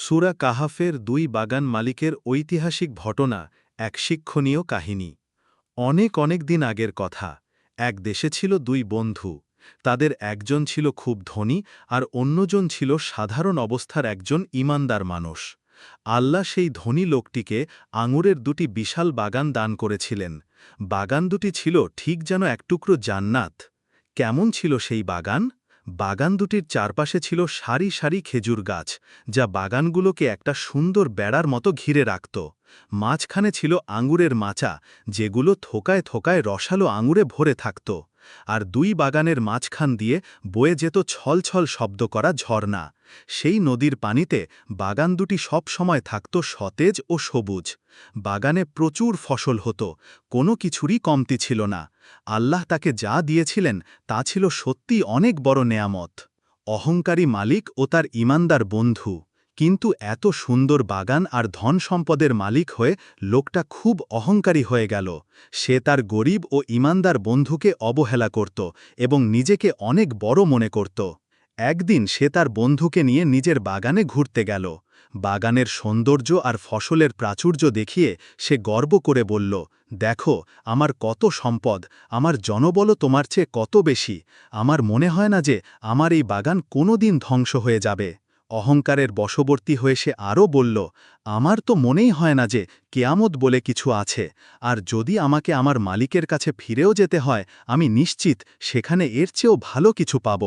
সুরা কাহাফের দুই বাগান মালিকের ঐতিহাসিক ঘটনা, এক শিক্ষণীয় কাহিনী। অনেক অনেক দিন আগের কথা। এক দেশে ছিল দুই বন্ধু। তাদের একজন ছিল খুব ধনী আর অন্যজন ছিল সাধারণ অবস্থার একজন ইমানদার মানুষ। আল্লাহ সেই ধনী লোকটিকে আঙুরের দুটি বিশাল বাগান দান করেছিলেন। বাগান দুটি ছিল ঠিক যেন এক টুকরো জান্নাত। কেমন ছিল সেই বাগান? বাগান দুটির চারপাশে ছিল সারি সারি খেজুর গাছ, যা বাগানগুলোকে একটা সুন্দর বেড়ার মতো ঘিরে রাখত। মাঝখানে ছিল আঙুরের মাচা, যেগুলো থোকায় থোকায় রসালো আঙুরে ভরে থাকত। আর দুই বাগানের মাঝখান দিয়ে বয়ে যেত ছলছল শব্দ করা ঝর্ণা। সেই নদীর পানিতে বাগান দুটি সব সময় থাকত সতেজ ও সবুজ। বাগানে প্রচুর ফসল হতো, কোনো কিছুরই কমতি ছিল না। আল্লাহ তাকে যা দিয়েছিলেন, তা ছিল সত্যি অনেক বড় নেয়ামত। অহংকারী মালিক ও তার ইমানদার বন্ধু। কিন্তু এত সুন্দর বাগান আর ধন সম্পদের মালিক হয়ে লোকটা খুব অহংকারী হয়ে গেল। সে তার গরিব ও ইমানদার বন্ধুকে অবহেলা করত এবং নিজেকে অনেক বড় মনে করত। একদিন সে তার বন্ধুকে নিয়ে নিজের বাগানে ঘুরতে গেল। বাগানের সৌন্দর্য আর ফসলের প্রাচুর্য দেখিয়ে সে গর্ব করে বলল, দেখো, আমার কত সম্পদ, আমার জনবল তোমার চেয়ে কত বেশি। আমার মনে হয় না যে আমার এই বাগান কোনো দিন ধ্বংস হয়ে যাবে। অহংকারের বশবর্তী হয়ে সে আরও বলল, আমার তো মনেই হয় না যে কেয়ামত বলে কিছু আছে, আর যদি আমাকে আমার মালিকের কাছে ফিরেও যেতে হয়, আমি নিশ্চিত সেখানে এর চেয়েও ভালো কিছু পাব।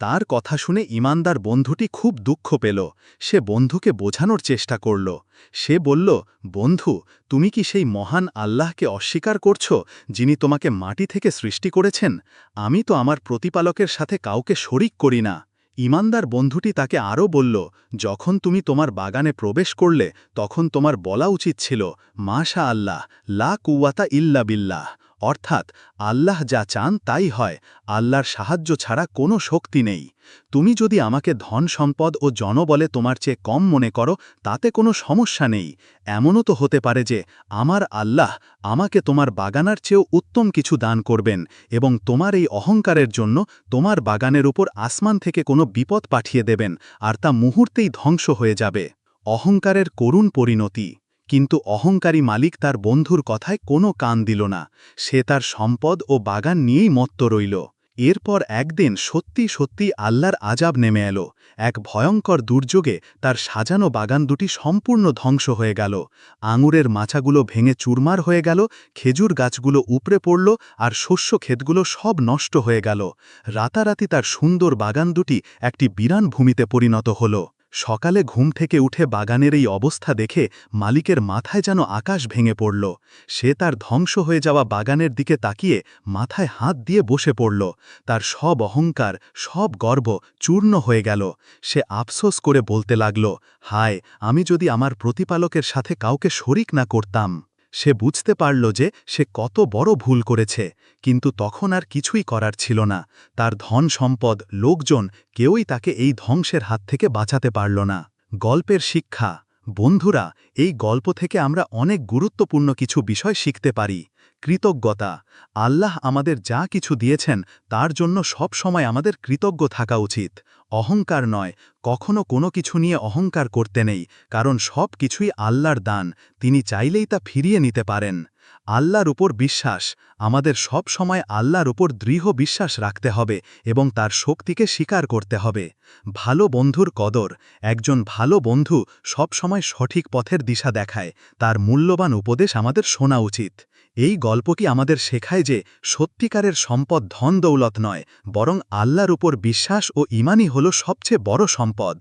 তার কথা শুনে ইমানদার বন্ধুটি খুব দুঃখ পেল। সে বন্ধুকে বোঝানোর চেষ্টা করল। সে বলল, বন্ধু, তুমি কি সেই মহান আল্লাহকে অস্বীকার করছ, যিনি তোমাকে মাটি থেকে সৃষ্টি করেছেন? আমি তো আমার প্রতিপালকের সাথে কাউকে শরিক করি না। ইমানদার বন্ধুটি তাকে আরও বলল, যখন তুমি তোমার বাগানে প্রবেশ করলে, তখন তোমার বলা উচিত ছিল মাশা আল্লাহ লা কুয়াতা ইল্লা বিল্লাহ। অর্থাৎ আল্লাহ যা চান তাই হয়, আল্লাহর সাহায্য ছাড়া কোনো শক্তি নেই। তুমি যদি আমাকে ধন সম্পদ ও জনবলে তোমার চেয়ে কম মনে করো, তাতে কোনো সমস্যা নেই। এমনও তো হতে পারে যে, আমার আল্লাহ আমাকে তোমার বাগানার চেয়েও উত্তম কিছু দান করবেন এবং তোমার এই অহংকারের জন্য তোমার বাগানের উপর আসমান থেকে কোনো বিপদ পাঠিয়ে দেবেন, আর তা মুহূর্তেই ধ্বংস হয়ে যাবে। অহংকারের করুণ পরিণতি। কিন্তু অহংকারী মালিক তার বন্ধুর কথায় কোনো কান দিল না। সে তার সম্পদ ও বাগান নিয়েই মত্ত রইল। এরপর একদিন সত্যি সত্যি আল্লাহর আজাব নেমে এলো। এক ভয়ঙ্কর দুর্যোগে তার সাজানো বাগান দুটি সম্পূর্ণ ধ্বংস হয়ে গেল। আঙুরের মাছাগুলো ভেঙে চুরমার হয়ে গেল, খেজুর গাছগুলো উপড়ে পড়ল আর শস্য ক্ষেতগুলো সব নষ্ট হয়ে গেল। রাতারাতি তার সুন্দর বাগান দুটি একটি বিরান ভূমিতে পরিণত হল। সকালে ঘুম থেকে উঠে বাগানের এই অবস্থা দেখে মালিকের মাথায় যেন আকাশ ভেঙে পড়ল। সে তার ধ্বংস হয়ে যাওয়া বাগানের দিকে তাকিয়ে মাথায় হাত দিয়ে বসে পড়ল। তার সব অহংকার, সব গর্ব চূর্ণ হয়ে গেল। সে আফসোস করে বলতে লাগল, হায়, আমি যদি আমার প্রতিপালকের সাথে কাউকে শরিক না করতাম। সে বুঝতে পারল যে সে কত বড় ভুল করেছে, কিন্তু তখন আর কিছুই করার ছিল না। তার ধন সম্পদ, লোকজন কেউই তাকে এই ধ্বংসের হাত থেকে বাঁচাতে পারল না। গল্পের শিক্ষা, বন্ধুরা, এই গল্প থেকে আমরা অনেক গুরুত্বপূর্ণ কিছু বিষয় শিখতে পারি। কৃতজ্ঞতা, আল্লাহ আমাদের যা কিছু দিয়েছেন, তার জন্য সব সময় আমাদের কৃতজ্ঞ থাকা উচিত। অহংকার নয়, কখনো কোনো কিছু নিয়ে অহংকার করতে নেই, কারণ সব কিছুই আল্লাহর দান, তিনি চাইলেই তা ফিরিয়ে নিতে পারেন। আল্লাহর উপর বিশ্বাস। আমাদের সব সময় আল্লাহর উপর দৃঢ় বিশ্বাস রাখতে হবে এবং তার শক্তিকে স্বীকার করতে হবে। ভালো বন্ধুর কদর। একজন ভালো বন্ধু সব সময় সঠিক পথের দিশা দেখায়। তার মূল্যবান উপদেশ আমাদের শোনা উচিত। এই গল্প কি আমাদের শেখায় যে সত্যিকারের সম্পদ ধন দৌলত নয়, বরং আল্লাহর উপর বিশ্বাস ও ইমানই হল সবচেয়ে বড় সম্পদ।